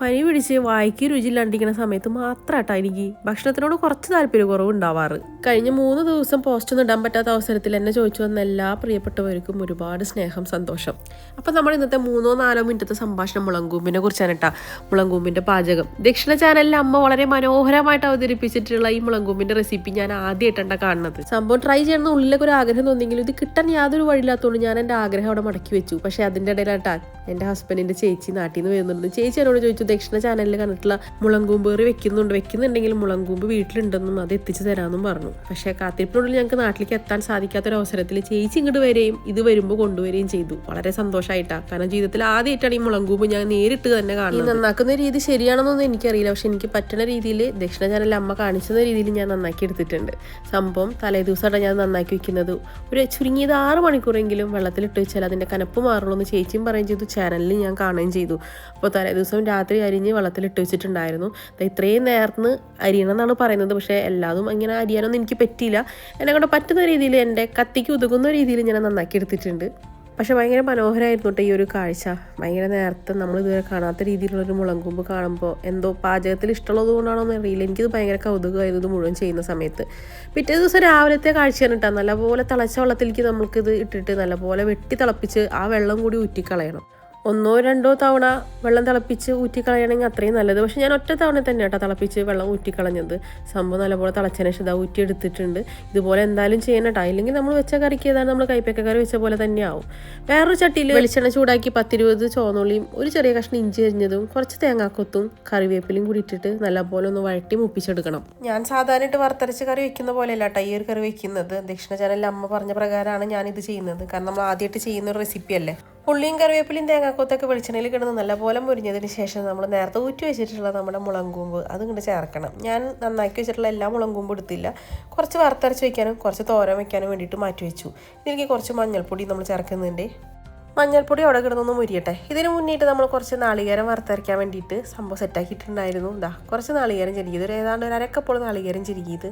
പനി പിടിച്ച് വായിക്ക് രുചിയില്ലാണ്ടിരിക്കുന്ന സമയത്ത് മാത്രമാട്ടോ എനിക്ക് ഭക്ഷണത്തിനോട് കുറച്ച് താല്പര്യ കുറവ് ഉണ്ടാവാറ് കഴിഞ്ഞ മൂന്ന് ദിവസം പോസ്റ്റ് ഒന്നും ഇടാൻ പറ്റാത്ത അവസരത്തിൽ എന്നെ ചോദിച്ചു വന്ന എല്ലാ പ്രിയപ്പെട്ടവർക്കും ഒരുപാട് സ്നേഹം സന്തോഷം. അപ്പം നമ്മൾ ഇന്നത്തെ മൂന്നോ നാലോ മിനിറ്റത്തെ സംഭാഷണം മുളങ്കൂമ്പിനെ കുറിച്ചാണ് കേട്ടോ മുളങ്കൂമ്പിന്റെ പാചകം. ദക്ഷിണ ചാനലിൽ അമ്മ വളരെ മനോഹരമായിട്ട് അവതരിപ്പിച്ചിട്ടുള്ള ഈ മുളങ്കൂമ്പിന്റെ റെസിപ്പി ഞാൻ ആദ്യമായിട്ടാണ് കാണുന്നത്. സംഭവം ട്രൈ ചെയ്യണമെന്ന് ഉള്ളിലൊക്കെ ഒരു ആഗ്രഹം തോന്നിയെങ്കിലും ഇത് കിട്ടാൻ യാതൊരു വഴിയില്ലാത്തതുകൊണ്ട് ഞാൻ എന്റെ ആഗ്രഹം അവിടെ മടക്കി വെച്ചു. പക്ഷേ അതിന്റെ ഇടയിലാട്ടാ എന്റെ ഹസ്ബൻഡിന്റെ ചേച്ചി നാട്ടിൽ നിന്ന് വരുന്നുണ്ട്. ചേച്ചി എന്നോട് ചോദിച്ചു ദക്ഷിണ ചാനലിൽ കണ്ടിട്ടുള്ള മുളങ്കൂമ്പ് കയറി വെക്കുന്നുണ്ട്. വെക്കുന്നുണ്ടെങ്കിൽ മുളങ്കൂമ്പ് വീട്ടിലുണ്ടെന്നും അത് എത്തിച്ചു തരാമെന്നും പറഞ്ഞു. പക്ഷേ കാത്തിരിപ്പിനുള്ളിൽ ഞങ്ങൾക്ക് നാട്ടിലേക്ക് എത്താൻ സാധിക്കാത്ത ഒരു അവസരത്തിൽ ചേച്ചി ഇങ്ങോട്ട് വരികയും ഇത് വരുമ്പോൾ കൊണ്ടുവരികയും ചെയ്തു. വളരെ സന്തോഷമായിട്ടാണ് കാരണം ജീവിതത്തിൽ ആദ്യമായിട്ടാണ് ഈ മുളങ്കൂമ്പ് ഞാൻ നേരിട്ട് തന്നെ കാണുന്നത്. നന്നാക്കുന്ന രീതി ശരിയാണെന്നൊന്നും എനിക്കറിയില്ല. പക്ഷെ എനിക്ക് പറ്റുന്ന രീതിയിൽ ദക്ഷിണ ചാനലിൽ അമ്മ കാണിച്ചുന്ന രീതിയിൽ ഞാൻ നന്നാക്കി എടുത്തിട്ടുണ്ട്. സംഭവം തലേ ദിവസമായിട്ടാണ് ഞാൻ നന്നാക്കി വെക്കുന്നത്. ഒരു ചുരുങ്ങിയത് ആറ് മണിക്കൂറെങ്കിലും വെള്ളത്തിലിട്ട് വെച്ചാൽ അതിന്റെ കനപ്പ് മാറുള്ളൂ എന്ന് ചേച്ചിയും പറയുകയും ചെയ്തു. ചാനലിൽ ഞാൻ കാണുകയും ചെയ്തു. അപ്പോൾ തലേ ദിവസം രാത്രി അരിഞ്ഞ് വെള്ളത്തിലിട്ട് വെച്ചിട്ടുണ്ടായിരുന്നു. ഇത്രയും നേർന്ന് അരിയണം എന്നാണ് പറയുന്നത്. പക്ഷേ എല്ലാതും ഇങ്ങനെ അരിയാനൊന്നും എനിക്ക് പറ്റിയില്ല. എന്നെ കൊണ്ട് പറ്റുന്ന രീതിയിൽ എന്റെ കത്തിക്ക് ഉതകുന്ന രീതിയിൽ ഞാൻ നന്നാക്കി എടുത്തിട്ടുണ്ട്. പക്ഷേ ഭയങ്കര മനോഹരമായിരുന്നു കേട്ടോ ഈ ഒരു കാഴ്ച. ഭയങ്കര നേരത്തെ നമ്മൾ ഇതുവരെ കാണാത്ത രീതിയിലുള്ളൊരു മുളങ്കുമ്പ് കാണുമ്പോൾ എന്തോ പാചകത്തിൽ ഇഷ്ടമുള്ളത് കൊണ്ടാണോ എന്ന് അറിയില്ല എനിക്കിത് ഭയങ്കര കൗതുകമായിരുന്നു ഇത് മുഴുവൻ ചെയ്യുന്ന സമയത്ത്. പിറ്റേ ദിവസം രാവിലത്തെ കാഴ്ചയാണ് കേട്ടോ. നല്ലപോലെ തിളച്ച വെള്ളത്തിലേക്ക് നമുക്കിത് ഇട്ടിട്ട് നല്ലപോലെ വെട്ടി തിളപ്പിച്ച് ആ വെള്ളം കൂടി ഊറ്റിക്കളയണം. ഒന്നോ രണ്ടോ തവണ വെള്ളം തിളപ്പിച്ച് ഊറ്റിക്കളയണമെങ്കിൽ അത്രയും നല്ലത്. പക്ഷെ ഞാൻ ഒറ്റ തവണ തന്നെ കേട്ടോ തിളപ്പിച്ച് വെള്ളം ഊറ്റിക്കളഞ്ഞത്. സംഭവം നല്ലപോലെ തിളച്ചതിന് ശേഷം ഇതാ ഊറ്റി എടുത്തിട്ടുണ്ട് ഇതുപോലെ എന്തായാലും ചെയ്യണം കേട്ടോ ഇല്ലെങ്കിൽ നമ്മൾ വെച്ച കറിക്ക് ഏതാണ് നമ്മൾ കൈപ്പക്ക കറി വെച്ച പോലെ തന്നെ ആവും വേറൊരു ചട്ടിയിൽ വെളിച്ചെണ്ണ ചൂടാക്കി പത്തിരുപത് ചോന്നുള്ളിയും ഒരു ചെറിയ കഷ്ണം ഇഞ്ചി അരിഞ്ഞതും കുറച്ച് തേങ്ങാക്കൊത്തും കറിവേപ്പിലും കൂടി ഇട്ടിട്ട് നല്ലപോലെ ഒന്ന് വഴട്ടി മുപ്പിച്ചെടുക്കണം. ഞാൻ സാധാരണയായിട്ട് വറുത്തരച്ച് കറി വെക്കുന്ന പോലെയല്ല കേട്ടോ ഈ ഒരു കറി വെക്കുന്നത്. ദക്ഷിണ ചാനലിൽ അമ്മ പറഞ്ഞ പ്രകാരമാണ് ഞാനിത് ചെയ്യുന്നത്. കാരണം നമ്മൾ ആദ്യമായിട്ട് ചെയ്യുന്ന ഒരു റെസിപ്പി അല്ലേ? ഉള്ളിയും കറിവേപ്പിലയും തേങ്ങാക്കൊത്തൊക്കെ വെളിച്ചെണ്ണയിൽ കിടന്ന് നല്ലപോലെ മുരിഞ്ഞതിന് ശേഷം നമ്മൾ നേരത്തെ ഊറ്റി വെച്ചിട്ടുള്ള നമ്മുടെ മുളങ്കൂമ്പ് അത് ഇങ്ങോട്ട് ചേർക്കണം. ഞാൻ നന്നാക്കി വെച്ചിട്ടുള്ള എല്ലാ മുളങ്കൂമ്പും എടുത്തില്ല. കുറച്ച് വറുത്തരച്ച് വെക്കാനും കുറച്ച് തോരൻ വെക്കാനും വേണ്ടിയിട്ട് മാറ്റി വെച്ചു. ഇതിലേക്ക് കുറച്ച് മഞ്ഞൾപ്പൊടി നമ്മൾ ചേർക്കുന്നുണ്ട്. മഞ്ഞൾപ്പൊടി അവിടെ കിടന്നൊന്ന് മുരിയട്ടെ. ഇതിന് മുന്നേറ്റ് നമ്മൾ കുറച്ച് നാളികേരം വറുത്തരയ്ക്കാൻ വേണ്ടിയിട്ട് സംഭവം സെറ്റാക്കിയിട്ടുണ്ടായിരുന്നു എന്താ കുറച്ച് നാളികേരം ചിരിക്കിയത് ഒരു ഏതാണ്ട് ഒരു അരക്കപ്പോൾ നാളികേരം ചിരിക്കിയത്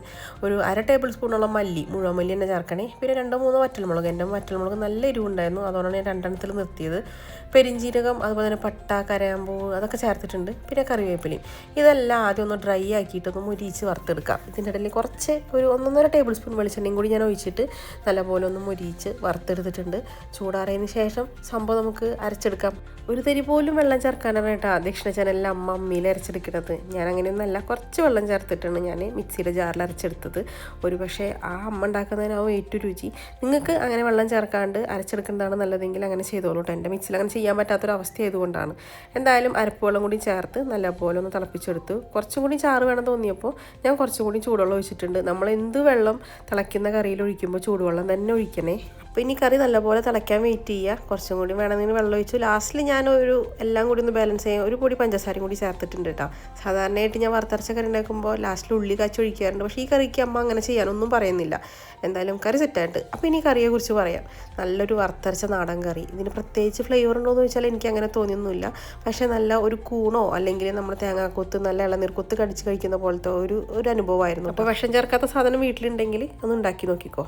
ഒരു അര ടേബിൾ സ്പൂണോളം മല്ലി മുഴുവൻ മല്ലി തന്നെ ചേർക്കണേ. പിന്നെ രണ്ടോ മൂന്നോ വറ്റൽമുളക് എന്റെ വറ്റൽമുളക് നല്ല എരിവുണ്ടായിരുന്നു. അതുകൊണ്ടാണ് ഞാൻ രണ്ടെണ്ണത്തിൽ നിർത്തിയത്. പെരിഞ്ചീരകം അതുപോലെ തന്നെ പട്ട കരയാമ്പൂ അതൊക്കെ ചേർത്തിട്ടുണ്ട്. പിന്നെ കറിവേപ്പിലയും. ഇതെല്ലാം ആദ്യം ഒന്ന് ഡ്രൈ ആക്കിയിട്ട് ഒന്ന് മുരിച്ച് വറുത്തെടുക്കാം. ഇതിന്റെ ഇടയിൽ കുറച്ച് ഒരു ഒന്നൊന്നര ടേബിൾ സ്പൂൺ വെളിച്ചെണ്ണയും കൂടി ഞാൻ ഒഴിച്ചിട്ട് നല്ലപോലെ ഒന്ന് മുരിച്ച് വറുത്തെടുത്തിട്ടുണ്ട്. ചൂടാറിയതിന് ശേഷം സംഭവം നമുക്ക് അരച്ചെടുക്കാം. ഒരു തരി പോലും വെള്ളം ചേർക്കാനാണ് കേട്ടോ ദക്ഷിണ ചാനലിൽ അമ്മ അമ്മയിൽ അരച്ചെടുക്കുന്നത്. ഞാൻ അങ്ങനെയൊന്നല്ല കുറച്ച് വെള്ളം ചേർത്തിട്ടാണ് ഞാൻ മിക്സിയുടെ ജാറിൽ അരച്ചെടുത്തത്. ഒരു പക്ഷേ ആ അമ്മ ഉണ്ടാക്കുന്നതിനാവും ഏറ്റവും രുചി. നിങ്ങൾക്ക് അങ്ങനെ വെള്ളം ചേർക്കാണ്ട് അരച്ചെടുക്കുന്നതാണ് നല്ലതെങ്കിൽ അങ്ങനെ ചെയ്തോളൂ കേട്ടോ എന്റെ മിക്സിയിൽ അങ്ങനെ ചെയ്യാൻ പറ്റാത്തൊരു അവസ്ഥ ആയതുകൊണ്ടാണ് എന്തായാലും അരപ്പ് വെള്ളം കൂടി ചേർത്ത് നല്ലപോലെ ഒന്ന് തിളപ്പിച്ചെടുത്തു. കുറച്ചും കൂടി ചാറ് വേണം തോന്നിയപ്പോൾ ഞാൻ കുറച്ചും കൂടി ചൂടുവെള്ളം ഒഴിച്ചിട്ടുണ്ട്. നമ്മൾ എന്ത് വെള്ളം തിളയ്ക്കുന്ന കറിയിൽ ഒഴിക്കുമ്പോൾ ചൂടുവെള്ളം തന്നെ ഒഴിക്കണേ. അപ്പോൾ ഇനി കറി നല്ലപോലെ തിളയ്ക്കാൻ വെയിറ്റ് ചെയ്യുക കുറച്ചും കൂടി വേണമെങ്കിൽ വെള്ളം ഒഴിച്ചു ലാസ്റ്റിൽ ഞാൻ ഒരു എല്ലാം കൂടി ഒന്ന് ബാലൻസ് ചെയ്യാൻ ഒരു പൊടി പഞ്ചസാരയും കൂടി ചേർത്തിട്ടുണ്ട് കേട്ടോ സാധാരണയായിട്ട് ഞാൻ വറുത്തരച്ച കറി ഉണ്ടാക്കുമ്പോൾ ലാസ്റ്റിൽ ഉള്ളി കാച്ചി ഒഴിക്കാറുണ്ട്. പക്ഷേ ഈ കറിക്ക് അമ്മ അങ്ങനെ ചെയ്യാനൊന്നും പറയുന്നില്ല. എന്തായാലും കറി സെറ്റായിട്ട് അപ്പോൾ ഇനി കറിയെക്കുറിച്ച് പറയാം. നല്ലൊരു വറുത്തരച്ച നാടൻ കറി. ഇതിന് പ്രത്യേകിച്ച് ഫ്ലേവർ ഉണ്ടോ എന്ന് ചോദിച്ചാൽ എനിക്ക് അങ്ങനെ തോന്നിയൊന്നുമില്ല. പക്ഷേ നല്ല ഒരു കൂണോ അല്ലെങ്കിൽ നമ്മൾ തേങ്ങാക്കൊത്ത് നല്ല ഇളനീർക്കൊത്ത് കടിച്ച് കഴിക്കുന്ന പോലത്തെ ഒരു ഒരു അനുഭവമായിരുന്നു അപ്പോൾ വിഷം ചേർക്കാത്ത സാധനം വീട്ടിലുണ്ടെങ്കിൽ ഒന്ന് ഉണ്ടാക്കി നോക്കിക്കോ.